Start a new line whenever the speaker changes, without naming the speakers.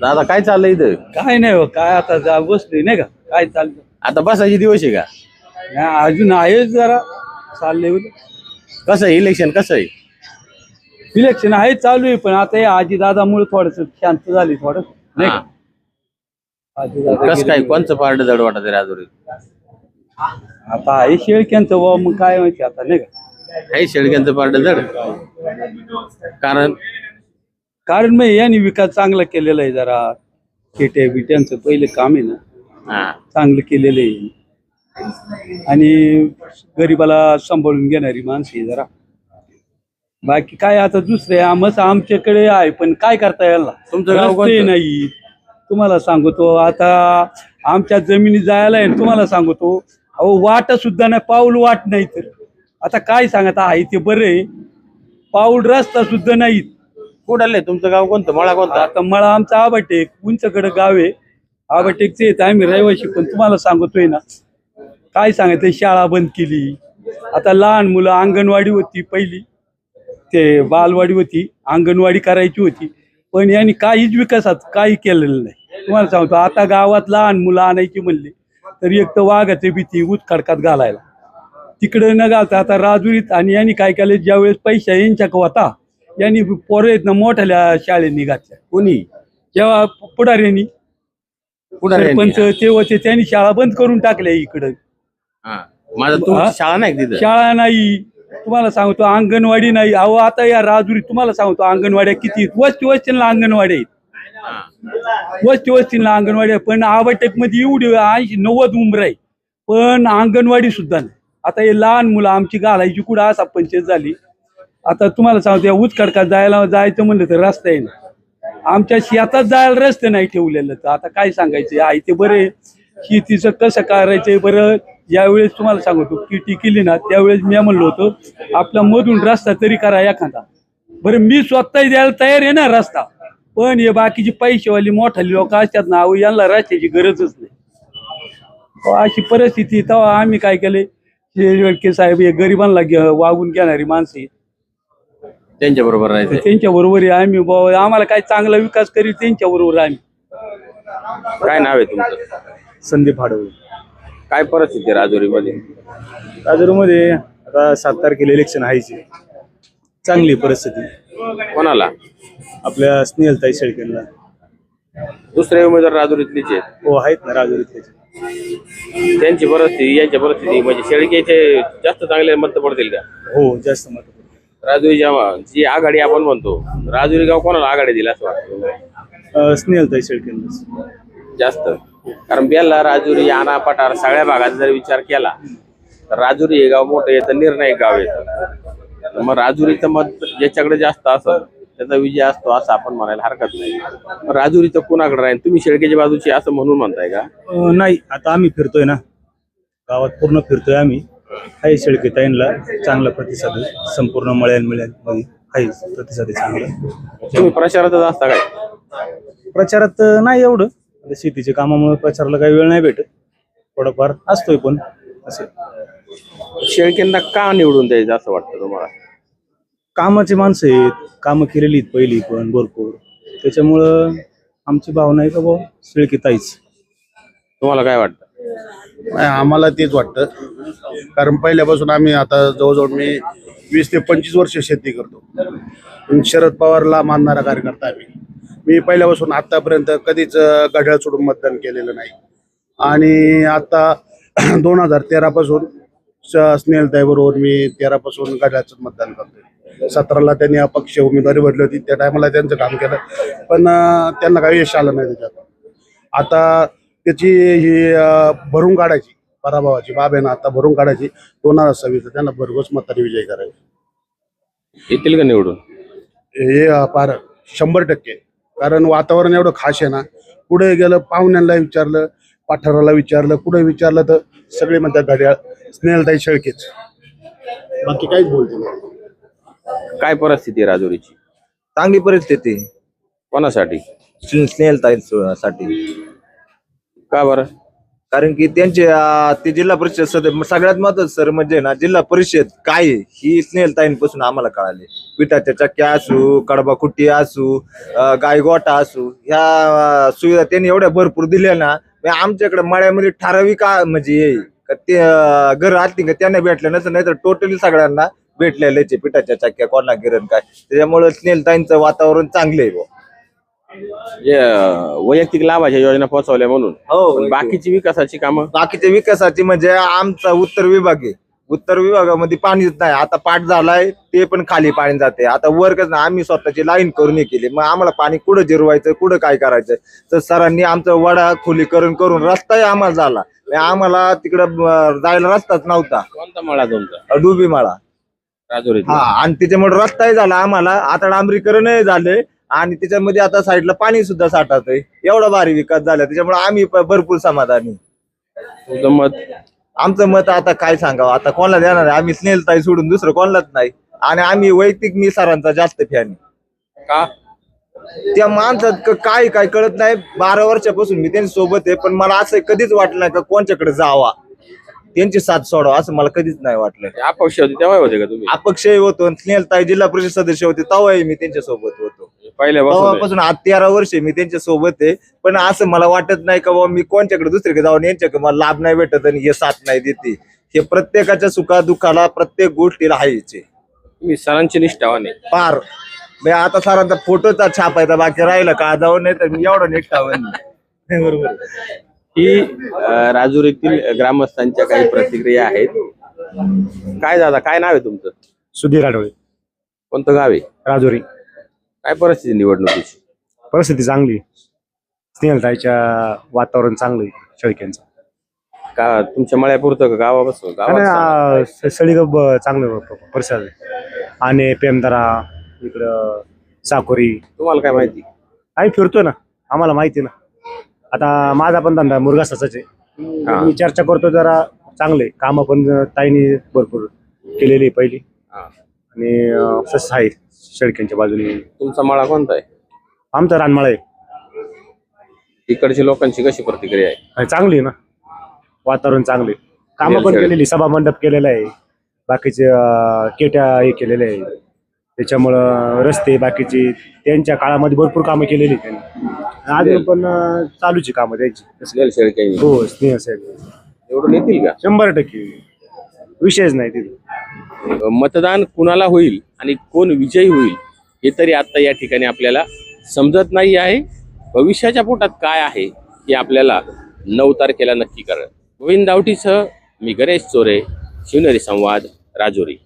दादा काय चाललंय इथं?
काय नाही हो काय आता जा बसली नाही का? काय चाललं
आता बसायचे दिवस आहे का?
नाही, अजून आहे जरा चाललंय उद्या.
कसं आहे इलेक्शन कसं आहे?
इलेक्शन आहे चालू आहे पण आता हे आजी दादामुळे थोडस शांत झाली थोडं नाही
हा.
का आजी दादा
कसं काय
गेले.
कोणचं पार्ट जड वाटत आहे राजुरीत
आता आहे शेळक्यांचं व मग काय माहिती आता नाही का?
आहे शेळक्यांचं पार्ट जड. कारण
कारण मग यांनी विकास चांगला केलेला आहे जरा. खेटे बिट्यांचं पहिले काम आहे ना.
हा.
चांगलं केलेलं आहे. आणि गरिबाला सांभाळून घेणारी माणसं आहे जरा. बाकी काय आता दुसरे आमच आमच्याकडे आहे पण काय करता यायला?
तुमचं गाव
रस्ते? नाही. तुम्हाला सांगतो आता आमच्या जमिनी जायला आहे तुम्हाला सांगतो. अहो वाट सुद्धा नाही पाऊल वाट नाही तर. आता काय सांगत आहे ते बरं आहे. पाऊल रस्ता सुद्धा नाही
कुठं आलंय तुमचं गाव कोणतं? मळा कोणता?
आता मला आमचा आबाटेक उंचकडे गाव आहे. आबाटेकचे येत आम्ही रहिवाशी पण तुम्हाला सांगतोय ना. काय सांगायचं शाळा बंद केली. आता लहान मुलं अंगणवाडी होती पहिली. ते बालवाडी होती अंगणवाडी करायची होती. पण यांनी काहीच विकासात काही केलेलं नाही. तुम्हाला सांगतो आता गावात लहान मुलं आणायची म्हणली तर एक तर वाघाची भीती उत्खडकात घालायला. तिकडे न घालता आता राजुरीत आणि यांनी काय केलं? ज्यावेळेस पैसा यांच्या होता यांनी पोरं आहेत ना मोठ्या शाळेंनी घातल्या.
कुणी?
जेव्हा पुढाऱ्यांनी
पुढाऱ्यांनी?
सरपंच ते होते त्यांनी शाळा बंद करून टाकल्या इकडं.
हा. माझा तुमची? शाळा नाही का तिथं?
शाळा नाही. तुम्हाला सांगतो अंगणवाडी नाही. अहो आता या राजुरी तुम्हाला सांगतो अंगणवाड्या किती आहेत? वस्ती वस्तीला अंगणवाड्या आहेत.
हा.
वस्ती वस्तीला अंगणवाडी आहे पण आवटेकमध्ये एवढी ऐंशी नव्वद उमर आहे पण अंगणवाडी सुद्धा नाही. आता हे लहान मुलं आमची घालायची कुठं? असा पंचायत झाली. आता तुम्हाला सांगतो या उचकडकात जायला जायचं म्हणलं तर रस्ता येईल आमच्या शेतात जायला रस्ते नाही ठेवलेलं तर आता काय सांगायचं? आहे ते बरे शेतीचं कसं करायचंय बरं? यावेळेस तुम्हाला सांगतो किटी केली ना त्यावेळेस मी म्हणलो होतो आपला मधून रस्ता तरी करा एखादा. बरं मी स्वतः द्यायला तयार आहे ना रस्ता. पण हे बाकीची पैसेवाली मोठाली लोक असतात ना अहो यांना रस्त्याची गरजच नाही. अशी परिस्थिती तेव्हा आम्ही काय केले शेळके साहेब हे गरिबांना घे- वागून घेणारी माणसं
त्यांच्या बरोबर राहायचं.
त्यांच्या बरोबर आम्ही बुवा, आम्हाला काय चांगला विकास करी त्यांच्या बरोबर आम्ही.
काय नाव आहे तुमचं?
संदीप हाडवळे.
काय परिस्थिती आहे राजुरीमध्ये?
राजूरमध्ये आता सात तारखेला इलेक्शन आहे. चांगली परिस्थिती.
कोणाला?
आपल्या स्नेहलताई शेळकेंना.
दुसरे उमेदवार राजुरीतलीच आहेत.
हो आहेत ना राजूर इथले
त्यांची परिस्थिती यांच्या परिस्थिती म्हणजे शेळकेचे जास्त चांगले मत पडतील का?
हो जास्त मत
राजुरी जेव्हा जी आघाडी आपण म्हणतो राजुरी गाव कोणाला आघाडी दिला असं वाटतं
स्नेहलताई शेळकेंना
जास्त. कारण बेल्ला राजुरी आणा पठार सगळ्या भागात जर विचार केला तर राजुरी हे गाव मोठं येतं निर्णायक गाव येतं मग राजुरीचं मत ज्याच्याकडे जास्त असं त्याचा विजय असतो असं आपण म्हणायला हरकत नाही. मग राजुरीचं कोणाकडे राहील तुम्ही शेळकेच्या बाजूची असं म्हणून म्हणताय का?
नाही आता आम्ही फिरतोय ना. गावात पूर्ण फिरतोय आम्ही. आहे शेळकेताईंना चांगला प्रतिसाद आहे. संपूर्ण मळ्यान मिळ्यांमध्ये आहे प्रतिसाद आहे चांगला.
तुम्ही प्रचारातच असता काय?
प्रचारात अं, नाही एवढं. आता शेतीच्या कामामुळे प्रचाराला काही वेळ नाही भेटत. थोडंफार असतोय पण असं.
शेळकेंना का निवडून द्यायचं असं वाटतं तुम्हाला?
कामाचे माणसं आहेत कामं केलेली आहेत पहिली पण भरपूर. त्याच्यामुळं आमची भावना आहे का बुवा? शेळकी ताईच
तुम्हाला काय वाटतं?
नाही आम्हाला तेच वाटतं. कारण पहिल्यापासून आम्ही आता जवळजवळ मी वीस ते पंचवीस वर्ष शेती करतो. शरद पवारला मानणारा कार्यकर्ता आहे मी मी पहिल्यापासून आतापर्यंत कधीच घड्याळ सोडून मतदान केलेलं नाही. आणि आता दोन हजार तेरापासून स्नेहलताई बरोबर मी तेरापासून घड्याळचं मतदान करतोय. सतराला त्यांनी अपक्ष उमेदवारी भरली होती त्या टायमाला त्यांचं काम केलं. पण त्यांना काही यश आलं नाही त्याच्यात. आता त्याची ही भरून काढायची पराभवाची बाब आहे ना आता भरून काढायची दोन हजार सव्वीस त्यांना भरघोस मताने विजय करायचा.
येतील का निवडून?
हे पार शंभर टक्के. कारण वातावरण एवढं खास आहे ना पुढे गेलं पाहुण्यांना विचारलं पाठाराला विचारलं पुढे विचारलं तर सगळे म्हणतात घड्याळ स्नेहलताई शेळकेच. बाकी काहीच बोलते नाही
काय परिस्थिती आहे राजुरीची?
चांगली परिस्थिती.
कोणासाठी?
स्नेहलताईसाठी
का बरं?
कारण की त्यांचे अं, ते जिल्हा परिषद सदस्य सगळ्यात महत्वाचं सर म्हणजे ना जिल्हा परिषद काय आहे, ही स्नेहलताईंपासून आम्हाला कळाले. पिठाच्या चक्क्या असू कडबा कुट्टी असू अं, गायगोटा असू ह्या अं, सुविधा त्यांनी एवढ्या भरपूर दिल्या ना म्हणजे आमच्याकडे मळ्यामध्ये ठराविक आ- म्हणजे हे का ते अं, घर आलती का त्यांना भेटलं नसतं नाही तर टोटली सगळ्यांना भेटलेले पिठाच्या चक्क्या कोणा गिरण काय त्याच्यामुळे स्नेहलताईंचं वातावरण चांगलं आहे बुवा.
जे अं, वैयक्तिक लाभाच्या योजना पोहोचवल्या म्हणून.
हो
पण बाकीची विकासाची कामं?
बाकीच्या विकासाची म्हणजे आमचा उत्तर विभाग आहे. उत्तर विभागामध्ये पाणीच नाही. आता पाठ झालाय ते पण खाली पाणी जाते. आता वर्गच ना आम्ही स्वतःची लाईन करून हे केली. मग आम्हाला पाणी कुठं जिरवायचं कुठं काय करायचं? तर सरांनी आमचं वडा खोलीकरण करून रस्ताही आम्हाला झाला. आम्हाला तिकडं अं, जायला रस्ताच नव्हता.
कोणता मळा तुमचा?
डुबी हा आणि त्याच्यामुळे रस्ताही झाला आम्हाला. आता डांबरीकरणही झाले आणि त्याच्यामध्ये आता साईडला पाणी सुद्धा साठत आहे एवढा भारी विकास झाला. त्याच्यामुळे आम्ही प- भरपूर समाधानी.
मत?
आमचं मत आता काय सांगावं? आता कोणाला देणार आहे? आम्ही स्नेहलताई सोडून दुसरं कोणालाच नाही. आणि आम्ही वैयक्तिक मी सरांचा जास्त फॅन
का?
त्या माणसात क- काय काय कळत नाही. बारा वर्षापासून मी त्यांच्यासोबत आहे पण मला असं कधीच वाटलं नाही का कोणच्याकडे जावा. त्यांची साथ सोडावा असं मला कधीच नाही वाटलं.
अपक्ष होते तेव्हा होते का तुम्ही?
अपक्षय होतो स्नेहलताई जिल्हा परिषद सदस्य होते तेव्हाही मी त्यांच्यासोबत होतो.
पहिल्यापासून?
तेव्हापासून आज तेरा वर्ष मी त्यांच्यासोबत आहे पण असं मला वाटत नाही का बाबा मी कोणच्याकडे दुसरीकडे जाऊन यांच्याकडे मला लाभ नाही भेटत आणि हे साथ नाही देते. हे प्रत्येकाच्या सुखादुखाला प्रत्येक गोष्टीला हायचे
तुम्ही सरांची निष्ठावान आहे
पार म्हणजे आता सरांचा फोटोचा छापायचा बाकी राहिला का? जाऊन नाही तर मी एवढं निष्ठावन. नाही. बरोबर
ही अं, राजुरीतील ग्रामस्थांच्या काही प्रतिक्रिया आहेत. काय दादा काय नाव आहे तुमचं?
सुधीर आठवळे
कोणतं गाव आहे?
राजुरी.
काय परिस्थिती निवडणुकीची?
परिस्थिती चांगली स्नेहलताईच्या वातावरण चांगलं आहे शेळक्यांचं
का तुमच्या मळ्यापुरतं का गावापासून? गावात
आणि सळी चांगलं प- परिसर आहे. आणि पेमदरा इकडं साकोरी.
तुम्हाला काय माहिती?
आम्ही फिरतोय ना. आम्हाला माहिती ना. आता माझा पण धंदा मुरगासाचाच आहे. मी चर्चा करतो जरा चांगले. कामं पण ताईने भरपूर केलेली आहे पहिली. आणि तसं आहे शेळक्यांच्या बाजूने.
तुमचा मळा कोणता आहे?
आमचं रानमाळ आहे.
इकडच्या लोकांची कशी प्रतिक्रिया आहे?
आणि चांगली आहे ना. वातावरण चांगले कामं पण केलेली सभा मंडप केलेला आहे. बाकीचे अं, केट्या हे केलेले आहे. त्याच्यामुळं रस्ते बाकीचे त्यांच्या काळामध्ये भरपूर कामं केलेली आहेत त्यांनी. अजून पण अं, चालूची कामं त्यांची. हो स्नेह साहेब
निवडून येतील का?
शंभर टक्के. विषयच नाही तिथे.
मतदान कुणाला होईल आणि कोण विजयी होईल हे तरी आता या ठिकाणी आपल्याला समजत नाही आहे. भविष्याच्या पोटात काय आहे हे आपल्याला नऊ तारखेला नक्की कळलं. गोविंद दावटीसह मी गणेश चोरे शिवनेरी संवाद राजुरी.